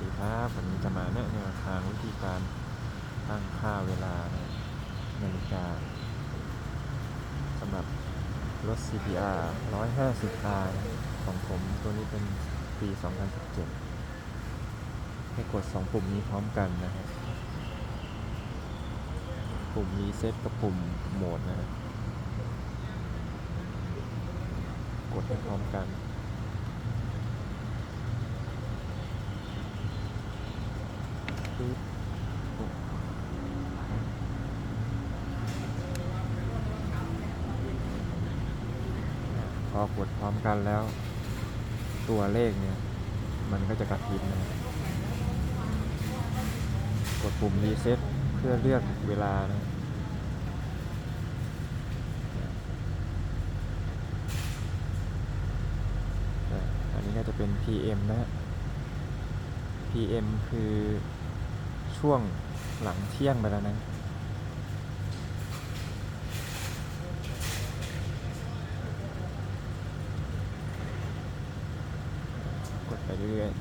ดีครับวันนี้จะมาแนะแนวทางวิธีการตั้งค่าเวลานาฬิกาสำหรับรถ CPR 150 R ของผมตัวนี้เป็นปี 2017 ให้กด 2 ปุ่มนี้พร้อมกันนะครับปุ่มรีเซ็ตกับปุ่มโหมดนะฮะกดให้พร้อมกัน ปึ๊บ พอกดพร้อมกันแล้ว ตัวเลขเนี่ย มันก็จะกระพริบนะกดปุ่มรีเซ็ตเพื่อเลือกเวลานะอันนี้ก็จะเป็น PM นะฮะ PM คือช่วงหลังเที่ยงไปแล้วนะ กด ไปเรื่อยๆ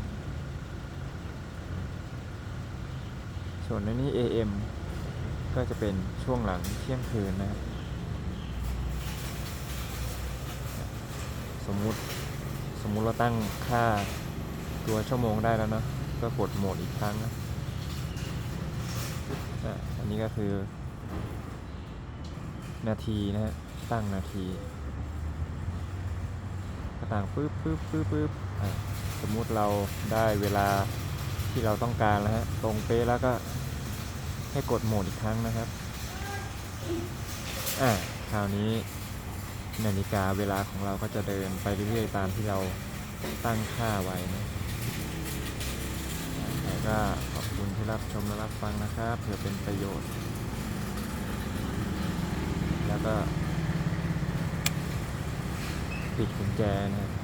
ส่วนอันนี้ AM ก็จะเป็นช่วงหลังเที่ยงคืนนะครับสมมุติสมมุติเราตั้งค่าตัวชั่วโมงได้แล้วเนอะก็กดโหมดอีกครั้งนะอันนี้ก็คือ นาทีนะฮะตั้งนาทีก็ตั้งปึ๊บปึ๊บปึ๊บปึ๊บอะ สมมุติเราได้เวลาที่เราต้องการแล้วฮะตรงเป๊ะแล้วก็ให้กดโหมดอีกครั้งนะครับอะคราวนี้นาฬิกาเวลาของเราก็จะเดินไปเรื่อยๆตามที่เราตั้งค่าไว้นะแต่ก็ขอบคุณที่รับชมและรับฟังนะครับเผื่อเป็นประโยชน์ แล้วก็ปิดกุญแจนะครับ